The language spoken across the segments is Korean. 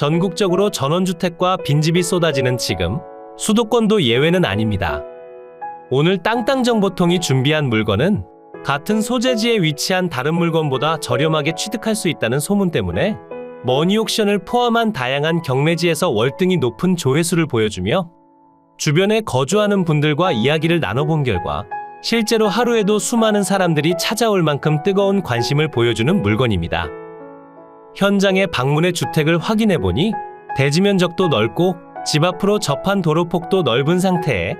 전국적으로 전원주택과 빈집이 쏟아지는 지금 수도권도 예외는 아닙니다. 오늘 땅땅정보통이 준비한 물건은 같은 소재지에 위치한 다른 물건보다 저렴하게 취득할 수 있다는 소문 때문에 머니옥션을 포함한 다양한 경매지에서 월등히 높은 조회수를 보여주며 주변에 거주하는 분들과 이야기를 나눠본 결과 실제로 하루에도 수많은 사람들이 찾아올 만큼 뜨거운 관심을 보여주는 물건입니다. 현장에 방문해 주택을 확인해 보니 대지 면적도 넓고 집 앞으로 접한 도로폭도 넓은 상태에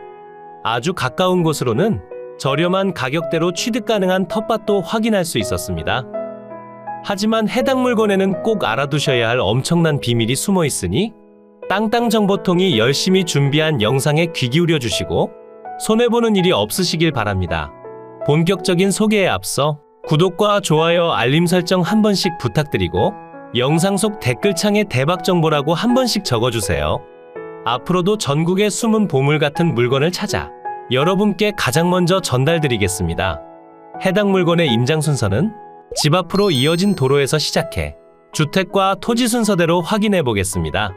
아주 가까운 곳으로는 저렴한 가격대로 취득 가능한 텃밭도 확인할 수 있었습니다. 하지만 해당 물건에는 꼭 알아두셔야 할 엄청난 비밀이 숨어 있으니 땅땅 정보통이 열심히 준비한 영상에 귀 기울여 주시고 손해보는 일이 없으시길 바랍니다. 본격적인 소개에 앞서 구독과 좋아요, 알림 설정 한 번씩 부탁드리고 영상 속 댓글창에 대박 정보라고 한 번씩 적어주세요. 앞으로도 전국의 숨은 보물 같은 물건을 찾아 여러분께 가장 먼저 전달드리겠습니다. 해당 물건의 임장 순서는 집 앞으로 이어진 도로에서 시작해 주택과 토지 순서대로 확인해 보겠습니다.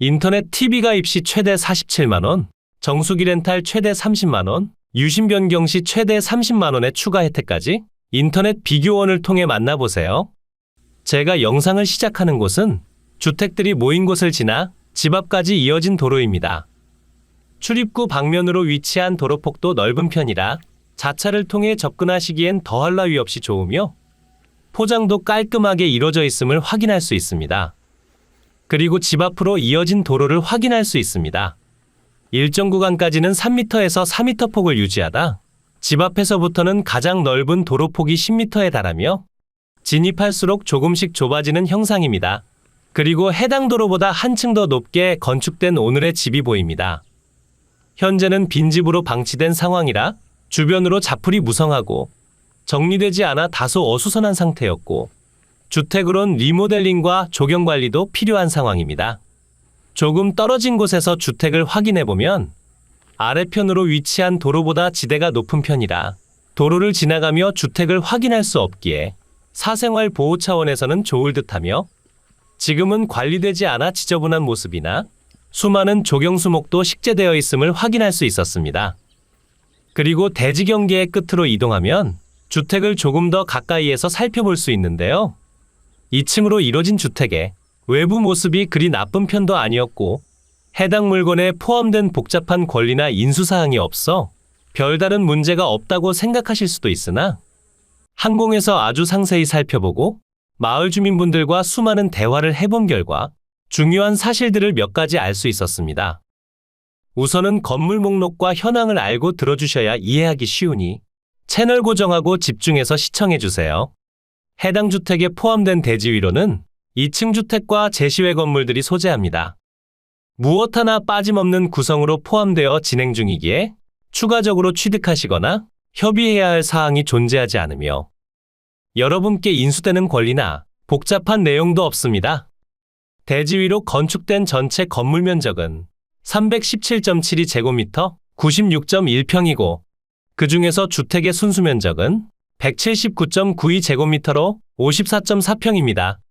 인터넷 TV가 입시 최대 47만원, 정수기 렌탈 최대 30만원, 유심 변경 시 최대 30만 원의 추가 혜택까지 인터넷 비교원을 통해 만나보세요. 제가 영상을 시작하는 곳은 주택들이 모인 곳을 지나 집 앞까지 이어진 도로입니다. 출입구 방면으로 위치한 도로폭도 넓은 편이라 자차를 통해 접근하시기엔 더할 나위 없이 좋으며 포장도 깔끔하게 이루어져 있음을 확인할 수 있습니다. 그리고 집 앞으로 이어진 도로를 확인할 수 있습니다. 일정 구간까지는 3m에서 4m 폭을 유지하다 집 앞에서부터는 가장 넓은 도로 폭이 10m에 달하며 진입할수록 조금씩 좁아지는 형상입니다. 그리고 해당 도로보다 한층 더 높게 건축된 오늘의 집이 보입니다. 현재는 빈집으로 방치된 상황이라 주변으로 자풀이 무성하고 정리되지 않아 다소 어수선한 상태였고 주택으론 리모델링과 조경 관리도 필요한 상황입니다. 조금 떨어진 곳에서 주택을 확인해 보면 아래편으로 위치한 도로보다 지대가 높은 편이라 도로를 지나가며 주택을 확인할 수 없기에 사생활 보호 차원에서는 좋을 듯하며 지금은 관리되지 않아 지저분한 모습이나 수많은 조경수목도 식재되어 있음을 확인할 수 있었습니다. 그리고 대지 경계의 끝으로 이동하면 주택을 조금 더 가까이에서 살펴볼 수 있는데요. 2층으로 이뤄진 주택의 외부 모습이 그리 나쁜 편도 아니었고 해당 물건에 포함된 복잡한 권리나 인수사항이 없어 별다른 문제가 없다고 생각하실 수도 있으나 항공에서 아주 상세히 살펴보고 마을 주민분들과 수많은 대화를 해본 결과 중요한 사실들을 몇 가지 알 수 있었습니다. 우선은 건물 목록과 현황을 알고 들어주셔야 이해하기 쉬우니 채널 고정하고 집중해서 시청해주세요. 해당 주택에 포함된 대지 위로는 2층 주택과 제시외 건물들이 소재합니다. 무엇 하나 빠짐없는 구성으로 포함되어 진행 중이기에 추가적으로 취득하시거나 협의해야 할 사항이 존재하지 않으며 여러분께 인수되는 권리나 복잡한 내용도 없습니다. 대지 위로 건축된 전체 건물 면적은 317.72 제곱미터 96.1평이고 그 중에서 주택의 순수 면적은 179.92 제곱미터로 54.4평입니다.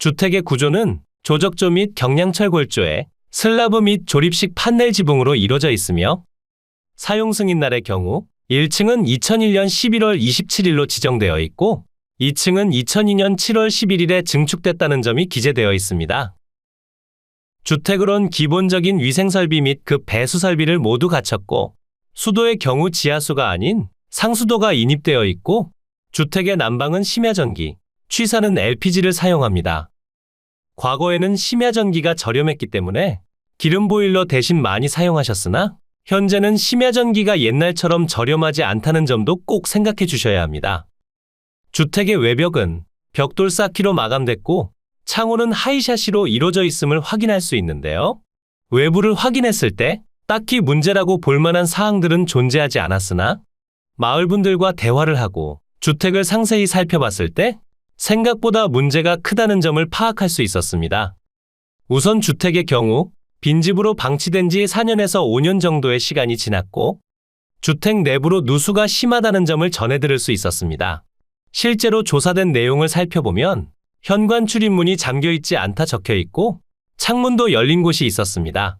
주택의 구조는 조적조 및 경량철 골조에 슬라브 및 조립식 판넬 지붕으로 이루어져 있으며 사용 승인 날의 경우 1층은 2001년 11월 27일로 지정되어 있고 2층은 2002년 7월 11일에 증축됐다는 점이 기재되어 있습니다. 주택으론 기본적인 위생설비 및 그 배수 설비를 모두 갖췄고 수도의 경우 지하수가 아닌 상수도가 인입되어 있고 주택의 난방은 심야전기, 취사는 LPG를 사용합니다. 과거에는 심야전기가 저렴했기 때문에 기름 보일러 대신 많이 사용하셨으나 현재는 심야전기가 옛날처럼 저렴하지 않다는 점도 꼭 생각해 주셔야 합니다. 주택의 외벽은 벽돌 쌓기로 마감됐고 창호는 하이샤시로 이루어져 있음을 확인할 수 있는데요. 외부를 확인했을 때 딱히 문제라고 볼 만한 사항들은 존재하지 않았으나 마을 분들과 대화를 하고 주택을 상세히 살펴봤을 때 생각보다 문제가 크다는 점을 파악할 수 있었습니다. 우선 주택의 경우 빈집으로 방치된 지 4년에서 5년 정도의 시간이 지났고 주택 내부로 누수가 심하다는 점을 전해 들을 수 있었습니다. 실제로 조사된 내용을 살펴보면 현관 출입문이 잠겨 있지 않다 적혀 있고 창문도 열린 곳이 있었습니다.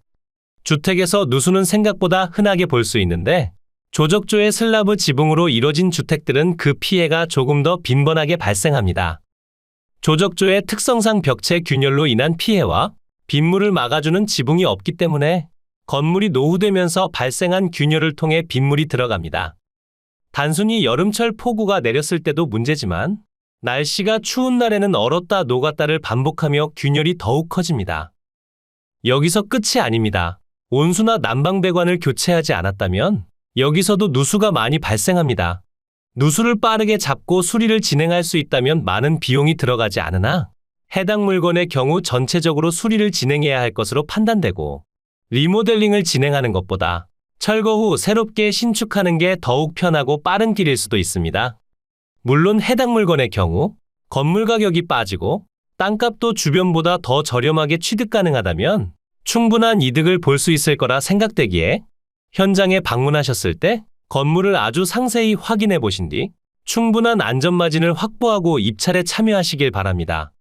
주택에서 누수는 생각보다 흔하게 볼 수 있는데 조적조의 슬라브 지붕으로 이뤄진 주택들은 그 피해가 조금 더 빈번하게 발생합니다. 조적조의 특성상 벽체 균열로 인한 피해와 빗물을 막아주는 지붕이 없기 때문에 건물이 노후되면서 발생한 균열을 통해 빗물이 들어갑니다. 단순히 여름철 폭우가 내렸을 때도 문제지만 날씨가 추운 날에는 얼었다 녹았다를 반복하며 균열이 더욱 커집니다. 여기서 끝이 아닙니다. 온수나 난방배관을 교체하지 않았다면 여기서도 누수가 많이 발생합니다. 누수를 빠르게 잡고 수리를 진행할 수 있다면 많은 비용이 들어가지 않으나 해당 물건의 경우 전체적으로 수리를 진행해야 할 것으로 판단되고 리모델링을 진행하는 것보다 철거 후 새롭게 신축하는 게 더욱 편하고 빠른 길일 수도 있습니다. 물론 해당 물건의 경우 건물 가격이 빠지고 땅값도 주변보다 더 저렴하게 취득 가능하다면 충분한 이득을 볼 수 있을 거라 생각되기에 현장에 방문하셨을 때 건물을 아주 상세히 확인해 보신 뒤 충분한 안전마진을 확보하고 입찰에 참여하시길 바랍니다.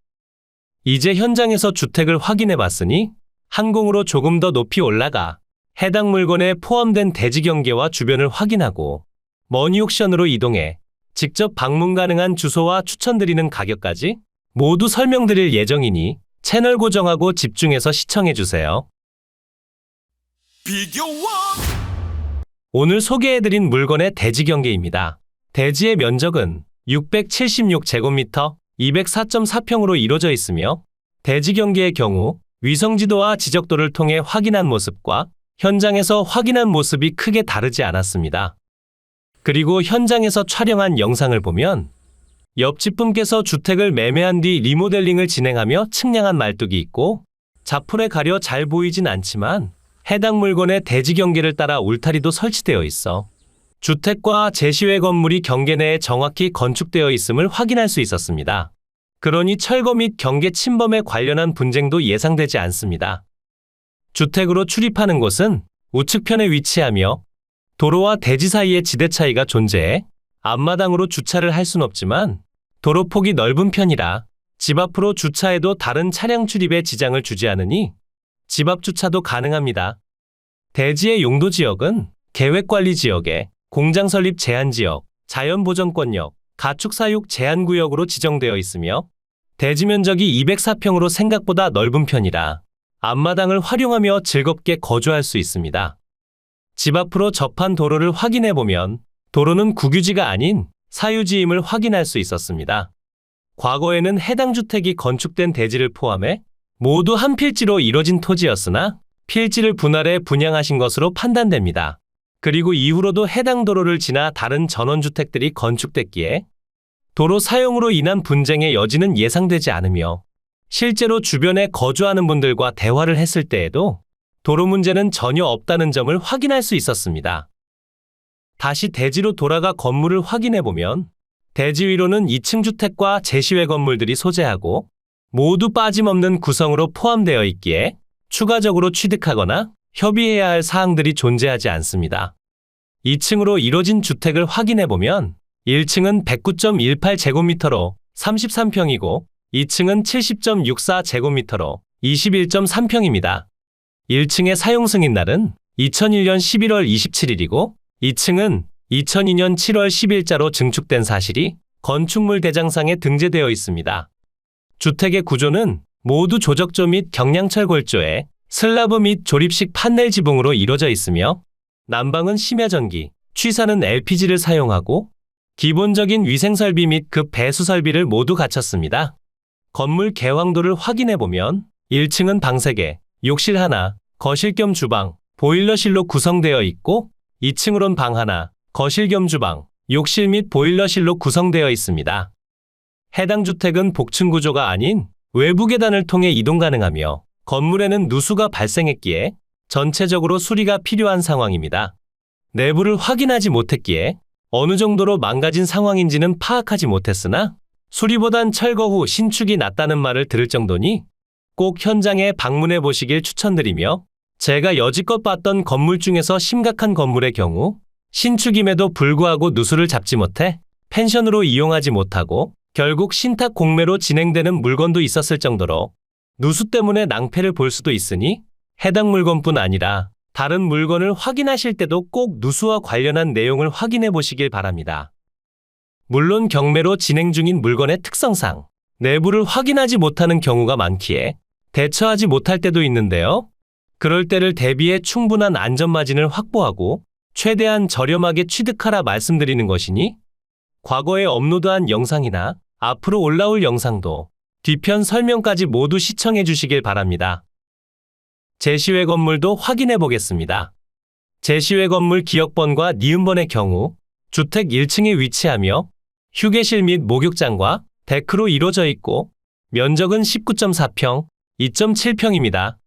이제 현장에서 주택을 확인해 봤으니 항공으로 조금 더 높이 올라가 해당 물건에 포함된 대지 경계와 주변을 확인하고 머니옥션으로 이동해 직접 방문 가능한 주소와 추천드리는 가격까지 모두 설명드릴 예정이니 채널 고정하고 집중해서 시청해 주세요. 비교원 오늘 소개해드린 물건의 대지 경계입니다. 대지의 면적은 676제곱미터 204.4평으로 이루어져 있으며 대지 경계의 경우 위성지도와 지적도를 통해 확인한 모습과 현장에서 확인한 모습이 크게 다르지 않았습니다. 그리고 현장에서 촬영한 영상을 보면 옆집 분께서 주택을 매매한 뒤 리모델링을 진행하며 측량한 말뚝이 있고 자풀에 가려 잘 보이진 않지만 해당 물건의 대지 경계를 따라 울타리도 설치되어 있어 주택과 제시외 건물이 경계 내에 정확히 건축되어 있음을 확인할 수 있었습니다. 그러니 철거 및 경계 침범에 관련한 분쟁도 예상되지 않습니다. 주택으로 출입하는 곳은 우측편에 위치하며 도로와 대지 사이에 지대 차이가 존재해 앞마당으로 주차를 할 순 없지만 도로 폭이 넓은 편이라 집 앞으로 주차해도 다른 차량 출입에 지장을 주지 않으니 집 앞 주차도 가능합니다. 대지의 용도 지역은 계획관리 지역에 공장 설립 제한 지역, 자연보전권역, 가축 사육 제한 구역으로 지정되어 있으며 대지 면적이 204평으로 생각보다 넓은 편이라 앞마당을 활용하며 즐겁게 거주할 수 있습니다. 집 앞으로 접한 도로를 확인해 보면 도로는 국유지가 아닌 사유지임을 확인할 수 있었습니다. 과거에는 해당 주택이 건축된 대지를 포함해 모두 한 필지로 이뤄진 토지였으나 필지를 분할해 분양하신 것으로 판단됩니다. 그리고 이후로도 해당 도로를 지나 다른 전원주택들이 건축됐기에 도로 사용으로 인한 분쟁의 여지는 예상되지 않으며 실제로 주변에 거주하는 분들과 대화를 했을 때에도 도로 문제는 전혀 없다는 점을 확인할 수 있었습니다. 다시 대지로 돌아가 건물을 확인해 보면 대지 위로는 2층 주택과 제시외 건물들이 소재하고 모두 빠짐없는 구성으로 포함되어 있기에 추가적으로 취득하거나 협의해야 할 사항들이 존재하지 않습니다. 2층으로 이뤄진 주택을 확인해 보면 1층은 109.18제곱미터로 33평이고 2층은 70.64제곱미터로 21.3평입니다. 1층의 사용 승인 날은 2001년 11월 27일이고 2층은 2002년 7월 10일자로 증축된 사실이 건축물 대장상에 등재되어 있습니다. 주택의 구조는 모두 조적조 및 경량철 골조에 슬라브 및 조립식 판넬 지붕으로 이루어져 있으며 난방은 심야전기, 취사는 LPG를 사용하고 기본적인 위생설비 및급 배수 설비를 모두 갖췄습니다. 건물 개황도를 확인해 보면 1층은 방 3개, 욕실 하나, 거실 겸 주방, 보일러실로 구성되어 있고 2층으론 방 하나, 거실 겸 주방, 욕실 및 보일러실로 구성되어 있습니다. 해당 주택은 복층 구조가 아닌 외부 계단을 통해 이동 가능하며 건물에는 누수가 발생했기에 전체적으로 수리가 필요한 상황입니다. 내부를 확인하지 못했기에 어느 정도로 망가진 상황인지는 파악하지 못했으나 수리보단 철거 후 신축이 낫다는 말을 들을 정도니 꼭 현장에 방문해 보시길 추천드리며 제가 여지껏 봤던 건물 중에서 심각한 건물의 경우 신축임에도 불구하고 누수를 잡지 못해 펜션으로 이용하지 못하고 결국 신탁 공매로 진행되는 물건도 있었을 정도로 누수 때문에 낭패를 볼 수도 있으니 해당 물건뿐 아니라 다른 물건을 확인하실 때도 꼭 누수와 관련한 내용을 확인해 보시길 바랍니다. 물론 경매로 진행 중인 물건의 특성상 내부를 확인하지 못하는 경우가 많기에 대처하지 못할 때도 있는데요. 그럴 때를 대비해 충분한 안전마진을 확보하고 최대한 저렴하게 취득하라 말씀드리는 것이니 과거에 업로드한 영상이나 앞으로 올라올 영상도 뒤편 설명까지 모두 시청해 주시길 바랍니다. 제시외 건물도 확인해 보겠습니다. 제시외 건물 기역번과 니은번의 경우 주택 1층에 위치하며 휴게실 및 목욕장과 데크로 이루어져 있고 면적은 19.4평, 2.7평입니다.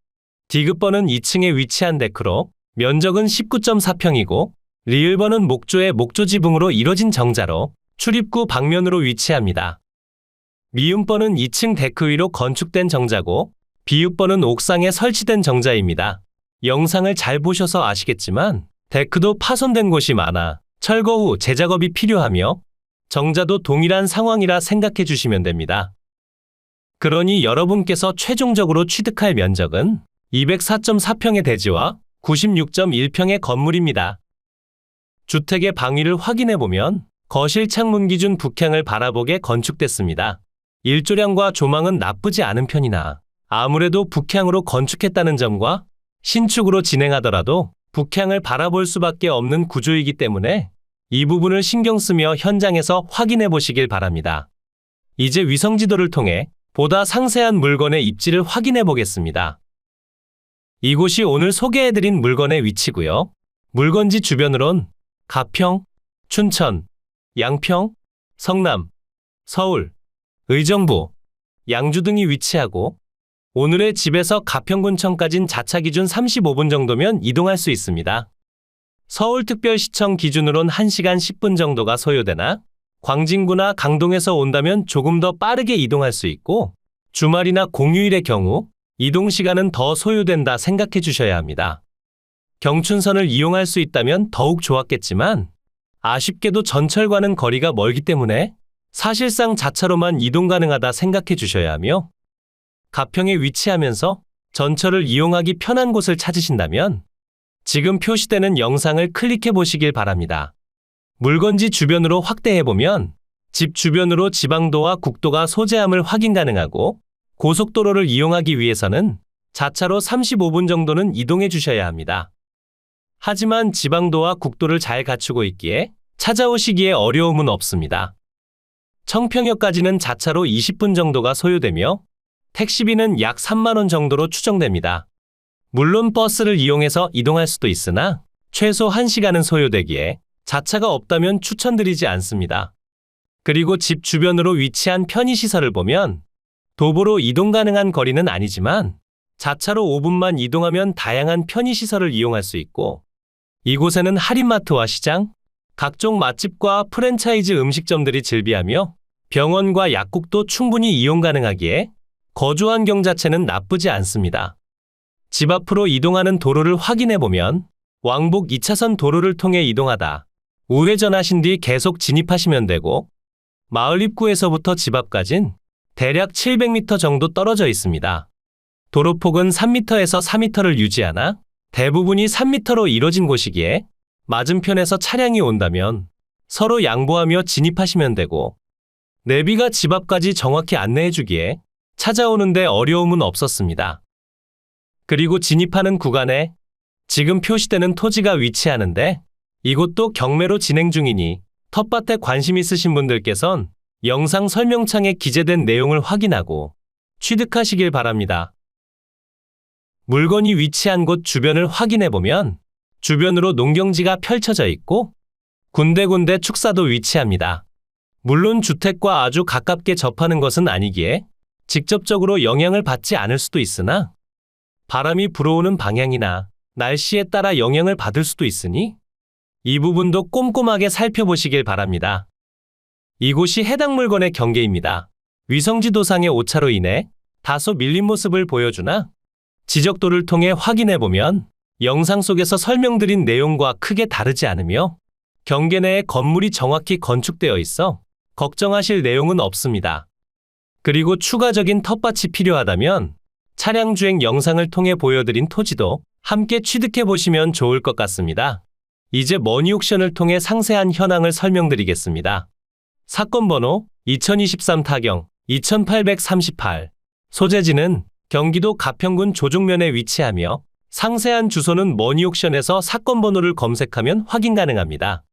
디귿번은 2층에 위치한 데크로 면적은 19.4평이고 리을번은 목조의 목조 지붕으로 이뤄진 정자로 출입구 방면으로 위치합니다. 미음번은 2층 데크 위로 건축된 정자고 비읍번은 옥상에 설치된 정자입니다. 영상을 잘 보셔서 아시겠지만 데크도 파손된 곳이 많아 철거 후 재작업이 필요하며 정자도 동일한 상황이라 생각해 주시면 됩니다. 그러니 여러분께서 최종적으로 취득할 면적은 204.4평의 대지와 96.1평의 건물입니다. 주택의 방위를 확인해 보면 거실 창문 기준 북향을 바라보게 건축됐습니다. 일조량과 조망은 나쁘지 않은 편이나 아무래도 북향으로 건축했다는 점과 신축으로 진행하더라도 북향을 바라볼 수밖에 없는 구조이기 때문에 이 부분을 신경 쓰며 현장에서 확인해 보시길 바랍니다. 이제 위성 지도를 통해 보다 상세한 물건의 입지를 확인해 보겠습니다. 이곳이 오늘 소개해 드린 물건의 위치고요. 물건지 주변으론 가평, 춘천, 양평, 성남, 서울, 의정부, 양주 등이 위치하고 오늘의 집에서 가평군청까진 자차 기준 35분 정도면 이동할 수 있습니다. 서울특별시청 기준으론 1시간 10분 정도가 소요되나 광진구나 강동에서 온다면 조금 더 빠르게 이동할 수 있고 주말이나 공휴일의 경우 이동 시간은 더 소요된다 생각해 주셔야 합니다. 경춘선을 이용할 수 있다면 더욱 좋았겠지만 아쉽게도 전철과는 거리가 멀기 때문에 사실상 자차로만 이동 가능하다 생각해 주셔야 하며 가평에 위치하면서 전철을 이용하기 편한 곳을 찾으신다면 지금 표시되는 영상을 클릭해 보시길 바랍니다. 물건지 주변으로 확대해 보면 집 주변으로 지방도와 국도가 소재함을 확인 가능하고 고속도로를 이용하기 위해서는 자차로 35분 정도는 이동해 주셔야 합니다. 하지만 지방도와 국도를 잘 갖추고 있기에 찾아오시기에 어려움은 없습니다. 청평역까지는 자차로 20분 정도가 소요되며 택시비는 약 3만 원 정도로 추정됩니다. 물론 버스를 이용해서 이동할 수도 있으나 최소 1시간은 소요되기에 자차가 없다면 추천드리지 않습니다. 그리고 집 주변으로 위치한 편의시설을 보면 도보로 이동 가능한 거리는 아니지만 자차로 5분만 이동하면 다양한 편의시설을 이용할 수 있고 이곳에는 할인마트와 시장, 각종 맛집과 프랜차이즈 음식점들이 즐비하며 병원과 약국도 충분히 이용 가능하기에 거주 환경 자체는 나쁘지 않습니다. 집 앞으로 이동하는 도로를 확인해 보면 왕복 2차선 도로를 통해 이동하다 우회전하신 뒤 계속 진입하시면 되고 마을 입구에서부터 집 앞까진 대략 700m 정도 떨어져 있습니다. 도로폭은 3m에서 4m를 유지하나 대부분이 3m로 이뤄진 곳이기에 맞은편에서 차량이 온다면 서로 양보하며 진입하시면 되고 내비가 집 앞까지 정확히 안내해 주기에 찾아오는데 어려움은 없었습니다. 그리고 진입하는 구간에 지금 표시되는 토지가 위치하는데 이곳도 경매로 진행 중이니 텃밭에 관심 있으신 분들께선 영상 설명창에 기재된 내용을 확인하고 취득하시길 바랍니다. 물건이 위치한 곳 주변을 확인해 보면 주변으로 농경지가 펼쳐져 있고 군데군데 축사도 위치합니다. 물론 주택과 아주 가깝게 접하는 것은 아니기에 직접적으로 영향을 받지 않을 수도 있으나 바람이 불어오는 방향이나 날씨에 따라 영향을 받을 수도 있으니 이 부분도 꼼꼼하게 살펴보시길 바랍니다. 이곳이 해당 물건의 경계입니다. 위성지도상의 오차로 인해 다소 밀린 모습을 보여주나 지적도를 통해 확인해 보면 영상 속에서 설명드린 내용과 크게 다르지 않으며 경계 내에 건물이 정확히 건축되어 있어 걱정하실 내용은 없습니다. 그리고 추가적인 텃밭이 필요하다면 차량 주행 영상을 통해 보여드린 토지도 함께 취득해 보시면 좋을 것 같습니다. 이제 머니옥션을 통해 상세한 현황을 설명드리겠습니다. 사건 번호 2023 타경 2838 소재지는 경기도 가평군 조종면에 위치하며 상세한 주소는 머니옥션에서 사건 번호를 검색하면 확인 가능합니다.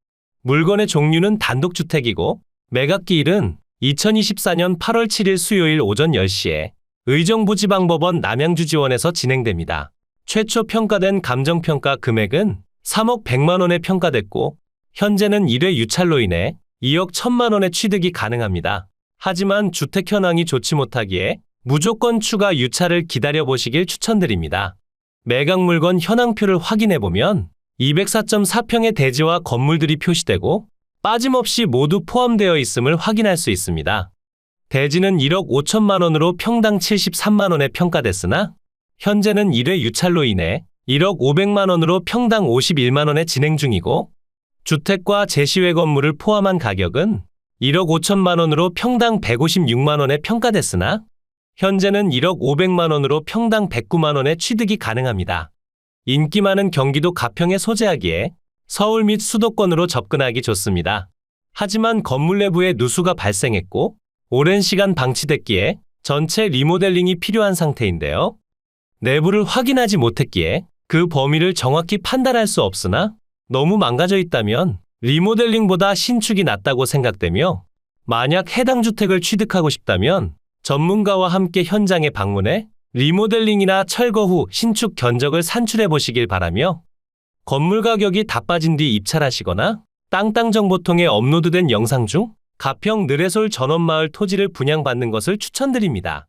물건의 종류는 단독주택이고 매각기일은 2024년 8월 7일 수요일 오전 10시에 의정부지방법원 남양주지원에서 진행됩니다. 최초 평가된 감정평가 금액은 3억 100만 원에 평가됐고 현재는 1회 유찰로 인해 2억 1천만 원의 취득이 가능합니다. 하지만 주택 현황이 좋지 못하기에 무조건 추가 유찰을 기다려 보시길 추천드립니다. 매각 물건 현황표를 확인해 보면 204.4평의 대지와 건물들이 표시되고 빠짐없이 모두 포함되어 있음을 확인할 수 있습니다. 대지는 1억 5천만 원으로 평당 73만 원에 평가됐으나 현재는 1회 유찰로 인해 1억 500만 원으로 평당 51만 원에 진행 중이고 주택과 제시외 건물을 포함한 가격은 1억 5천만 원으로 평당 156만 원에 평가됐으나 현재는 1억 500만 원으로 평당 109만 원에 취득이 가능합니다. 인기 많은 경기도 가평에 소재하기에 서울 및 수도권으로 접근하기 좋습니다. 하지만 건물 내부에 누수가 발생했고 오랜 시간 방치됐기에 전체 리모델링이 필요한 상태인데요. 내부를 확인하지 못했기에 그 범위를 정확히 판단할 수 없으나 너무 망가져 있다면 리모델링보다 신축이 낫다고 생각되며 만약 해당 주택을 취득하고 싶다면 전문가와 함께 현장에 방문해 리모델링이나 철거 후 신축 견적을 산출해 보시길 바라며 건물 가격이 다 빠진 뒤 입찰하시거나 땅땅정보통에 업로드된 영상 중 가평 느레솔 전원마을 토지를 분양받는 것을 추천드립니다.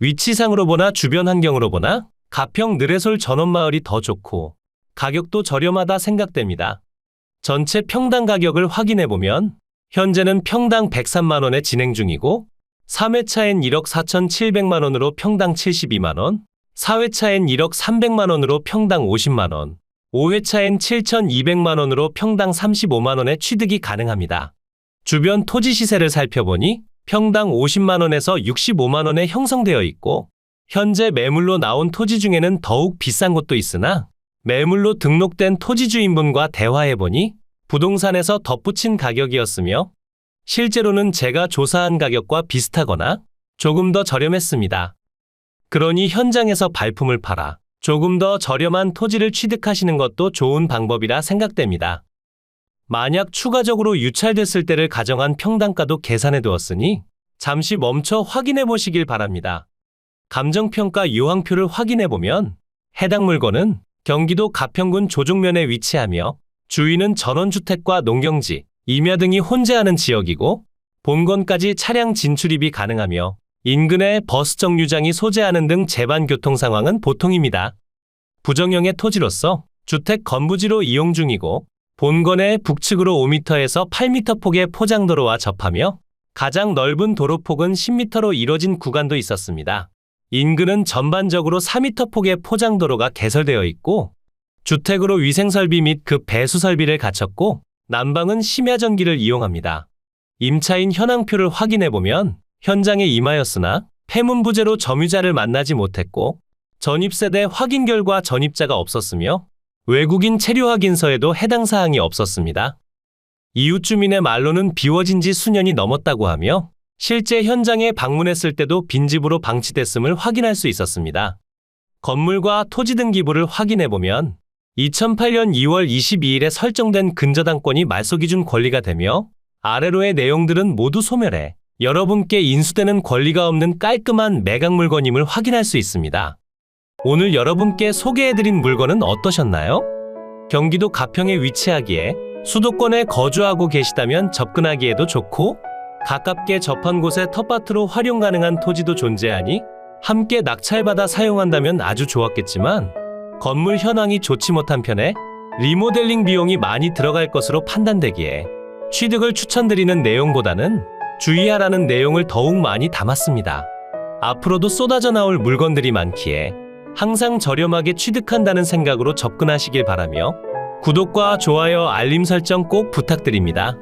위치상으로 보나 주변 환경으로 보나 가평 느레솔 전원마을이 더 좋고 가격도 저렴하다 생각됩니다. 전체 평당 가격을 확인해 보면 현재는 평당 103만 원에 진행 중이고 3회차엔 1억 4,700만 원으로 평당 72만 원, 4회차엔 1억 300만 원으로 평당 50만 원, 5회차엔 7,200만 원으로 평당 35만 원에 취득이 가능합니다. 주변 토지 시세를 살펴보니 평당 50만 원에서 65만 원에 형성되어 있고 현재 매물로 나온 토지 중에는 더욱 비싼 곳도 있으나 매물로 등록된 토지 주인분과 대화해보니 부동산에서 덧붙인 가격이었으며 실제로는 제가 조사한 가격과 비슷하거나 조금 더 저렴했습니다. 그러니 현장에서 발품을 팔아 조금 더 저렴한 토지를 취득하시는 것도 좋은 방법이라 생각됩니다. 만약 추가적으로 유찰됐을 때를 가정한 평당가도 계산해 두었으니 잠시 멈춰 확인해 보시길 바랍니다. 감정평가 유황표를 확인해 보면 해당 물건은 경기도 가평군 조종면에 위치하며 주위는 전원주택과 농경지, 임야 등이 혼재하는 지역이고 본건까지 차량 진출입이 가능하며 인근에 버스 정류장이 소재하는 등 제반 교통 상황은 보통입니다. 부정형의 토지로서 주택 건부지로 이용 중이고 본건의 북측으로 5m에서 8m 폭의 포장도로와 접하며 가장 넓은 도로폭은 10m로 이뤄진 구간도 있었습니다. 인근은 전반적으로 4m 폭의 포장도로가 개설되어 있고 주택으로 위생설비 및 그 배수 설비를 갖췄고 난방은 심야 전기를 이용합니다. 임차인 현황표를 확인해 보면 현장에 임하였으나 폐문 부재로 점유자를 만나지 못했고 전입세 대 확인 결과 전입자가 없었으며 외국인 체류 확인서에도 해당 사항이 없었습니다. 이웃 주민의 말로는 비워진 지 수년이 넘었다고 하며 실제 현장에 방문했을 때도 빈집으로 방치됐음을 확인할 수 있었습니다. 건물과 토지 등기부를 확인해 보면 2008년 2월 22일에 설정된 근저당권이 말소 기준 권리가 되며 아래로의 내용들은 모두 소멸해 여러분께 인수되는 권리가 없는 깔끔한 매각 물건임을 확인할 수 있습니다. 오늘 여러분께 소개해드린 물건은 어떠셨나요? 경기도 가평에 위치하기에 수도권에 거주하고 계시다면 접근하기에도 좋고 가깝게 접한 곳에 텃밭으로 활용 가능한 토지도 존재하니 함께 낙찰받아 사용한다면 아주 좋았겠지만 건물 현황이 좋지 못한 편에 리모델링 비용이 많이 들어갈 것으로 판단되기에 취득을 추천드리는 내용보다는 주의하라는 내용을 더욱 많이 담았습니다. 앞으로도 쏟아져 나올 물건들이 많기에 항상 저렴하게 취득한다는 생각으로 접근하시길 바라며 구독과 좋아요, 알림 설정 꼭 부탁드립니다.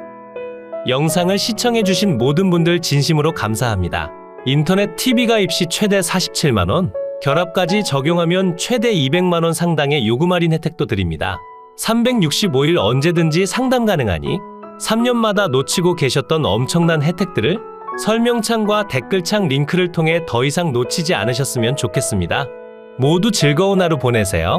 영상을 시청해주신 모든 분들 진심으로 감사합니다. 인터넷 TV가 입시 최대 47만원, 결합까지 적용하면 최대 200만원 상당의 요금 할인 혜택도 드립니다. 365일 언제든지 상담 가능하니 3년마다 놓치고 계셨던 엄청난 혜택들을 설명창과 댓글창 링크를 통해 더 이상 놓치지 않으셨으면 좋겠습니다. 모두 즐거운 하루 보내세요.